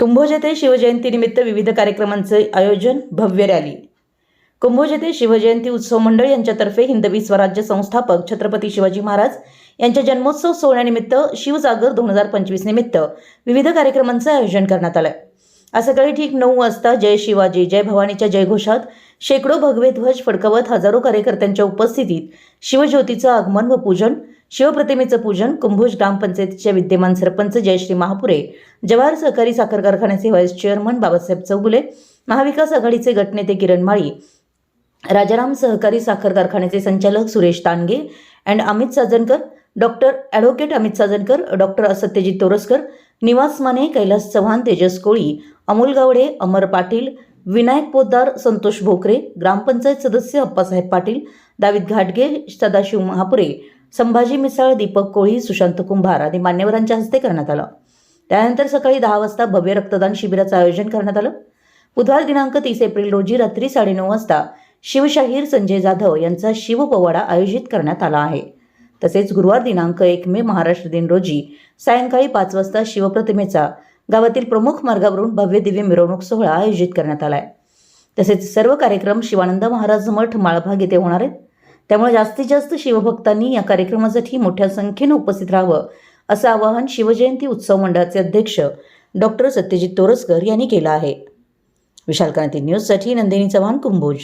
कुंभोज येथे शिवजयंतीनिमित्त विविध कार्यक्रमांचे आयोजन भव्य रॅली. कुंभोज येथे शिवजयंती उत्सव मंडळ यांच्यातर्फे हिंदवी स्वराज्य संस्थापक छत्रपती शिवाजी महाराज यांच्या जन्मोत्सव सोहळ्यानिमित्त शिवजागर दोन हजार पंचवीस निमित्त विविध कार्यक्रमांचं आयोजन करण्यात आलं. आज सकाळी ठीक नऊ वाजता जय शिवाजी जय भवानीच्या जयघोषात शेकडो भगवे ध्वज फडकवत हजारो कार्यकर्त्यांच्या उपस्थितीत शिवज्योतीचं आगमन व पूजन शिवप्रतिमेचं पूजन कुंभोज ग्रामपंचायतीच्या विद्यमान सरपंच जयश्री महापुरे जवाहर सहकारी साखर कारखान्याचे व्हाईस चेअरमन बाबासाहेब चौगुले महाविकास आघाडीचे गटनेते किरण माळी राजाराम सहकारी साखर कारखान्याचे संचालक Suresh Tange and Amit Sajankar doctor advocate Amit Sajankar doctor Satyajit Toraskar Niwas Mane Kailas Chavan Tejas कोळी अमोल गावडे अमर पाटील विनायक पोद्दार संतोष भोकरे ग्रामपंचायत सदस्य अप्पासाहेब पाटील दाविद घाटगे सदाशिव महापुरे संभाजी मिसाळ दीपक कोळी सुशांत कुंभार आदी मान्यवरांच्या हस्ते करण्यात आलं. त्यानंतर सकाळी दहा वाजता भव्य रक्तदान शिबिराचं आयोजन करण्यात आलं. बुधवार दिनांक तीस एप्रिल रोजी रात्री साडेनऊ वाजता शिवशाहीर संजय जाधव यांचा शिवपोवाडा आयोजित करण्यात आला आहे. तसेच गुरुवार दिनांक एक मे महाराष्ट्र दिन रोजी सायंकाळी पाच वाजता शिवप्रतिमेचा गावातील प्रमुख मार्गावरून भव्य दिव्य मिरवणूक सोहळा आयोजित करण्यात आला आहे तसेच सर्व कार्यक्रम शिवानंद महाराज मठ माळभाग येथे होणार आहेत. त्यामुळे जास्तीत जास्त शिवभक्तांनी या कार्यक्रमासाठी मोठ्या संख्येनं उपस्थित राहावं असं आवाहन शिवजयंती उत्सव मंडळाचे अध्यक्ष डॉक्टर सत्यजित तोरसकर यांनी केलं आहे. विशाल क्रांती न्यूजसाठी नंदिनी चव्हाण कुंभोज.